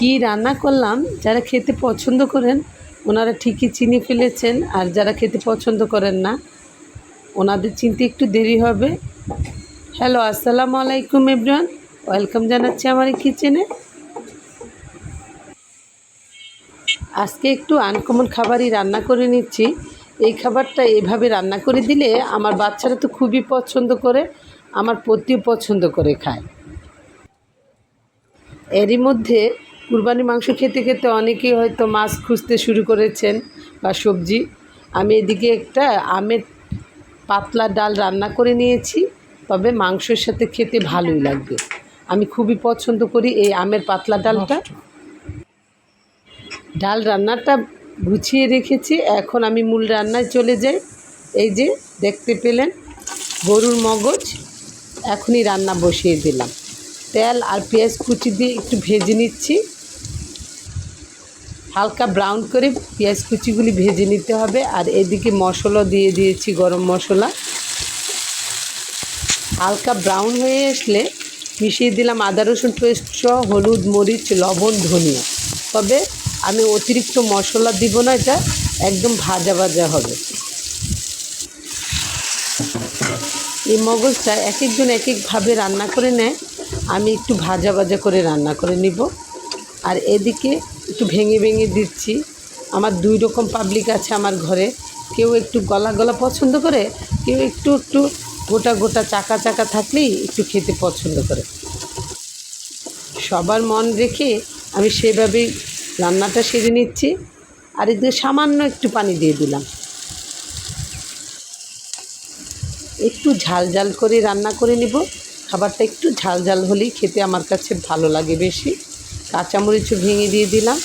কি রান্না করলাম, যারা খেতে পছন্দ করেন, ওনারা ঠিকই চিনে ফেলেছেন, আর যারা খেতে পছন্দ করেন না, ওনাদের চিনতে একটু দেরি হবে। হ্যালো, আসসালামু আলাইকুম এভরিওয়ান, ওয়েলকাম জানাচ্ছি আমার কিচেনে। আজকে একটু আনকমন খাবারই রান্না করে নিচ্ছি। এই খাবারটা এভাবে রান্না করে দিলে আমার বাচ্চারা তো খুবই পছন্দ করে, আমার পতিও পছন্দ করে খায়। এরই মধ্যে কুরবানি মাংস খেতে খেতে অনেকেই হয়তো মাছ খুঁজতে শুরু করেছেন বা সবজি। আমি এদিকে একটা আমের পাতলা ডাল রান্না করে নিয়েছি, তবে মাংসের সাথে খেতে ভালোই লাগবে। আমি খুবই পছন্দ করি এই আমের পাতলা ডালটা। ডাল রান্নাটা গুছিয়ে রেখেছি, এখন আমি মূল রান্নায় চলে যাই। এই যে দেখতে পেলেন গরুর মগজ, এখনই রান্না বসিয়ে দিলাম। তেল আর পেঁয়াজ কুচি দিয়ে একটু ভেজে নিচ্ছি। হালকা ব্রাউন করে পেঁয়াজ কুচিগুলি ভেজে নিতে হবে। আর এদিকে মশলা দিয়ে দিয়েছি গরম মশলা। হালকা ব্রাউন হয়ে আসলে মিশিয়ে দিলাম আদা, রসুন পেস্ট হলুদ, মরিচ, লবণ, ধনিয়া। তবে আমি অতিরিক্ত মশলা দিব না, এটা একদম ভাজা ভাজা হবে। এই মগজটা এক একজন এক একভাবে রান্না করে নেয়। আমি একটু ভাজা ভাজা করে রান্না করে নিব। আর এদিকে একটু ভেঙে ভেঙে দিচ্ছি। আমার দুই রকম পাবলিক আছে আমার ঘরে। কেউ একটু গলা গলা পছন্দ করে, কেউ একটু একটু গোটা গোটা চাকা চাকা থাকলেই একটু খেতে পছন্দ করে। সবার মন রেখে আমি সেভাবেই রান্নাটা সেরে নিচ্ছি। আর এদিকে সামান্য একটু পানি দিয়ে দিলাম। একটু ঝাল ঝাল করে রান্না করে নিব। খাবারটা একটু ঝাল ঝাল হলেই খেতে আমার কাছে ভালো লাগে বেশি। কাঁচামরিচও ভেঙে দিয়ে দিলাম।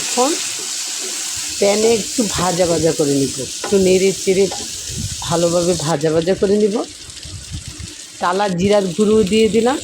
এখন প্যানে একটু ভাজা ভাজা করে নিব। একটু নেড়ে চেড়ে ভালোভাবে ভাজা ভাজা করে নিব। টালা জিরার গুঁড়ো দিয়ে দিলাম।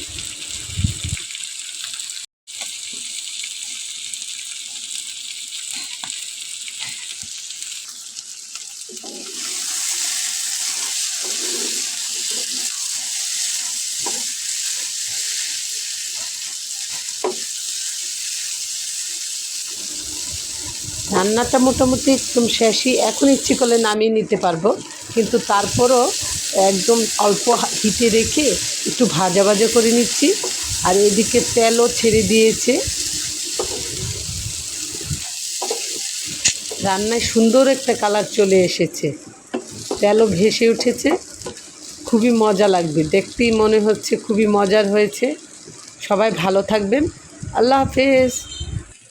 রান্নাটা মোটামুটি একদম শেষই। এখন ইচ্ছে করলে নামিয়ে নিতে পারব। কিন্তু তারপরও একদম অল্প হিটে রেখে একটু ভাজা ভাজা করে নিচ্ছি। আর এদিকে তেলও ছেড়ে দিয়েছে। রান্নায় সুন্দর একটা কালার চলে এসেছে। তেলও ভেসে উঠেছে। খুবই মজা লাগবে। দেখতেই মনে হচ্ছে খুবই মজার হয়েছে। সবাই ভালো থাকবেন। আল্লাহ হাফেজ।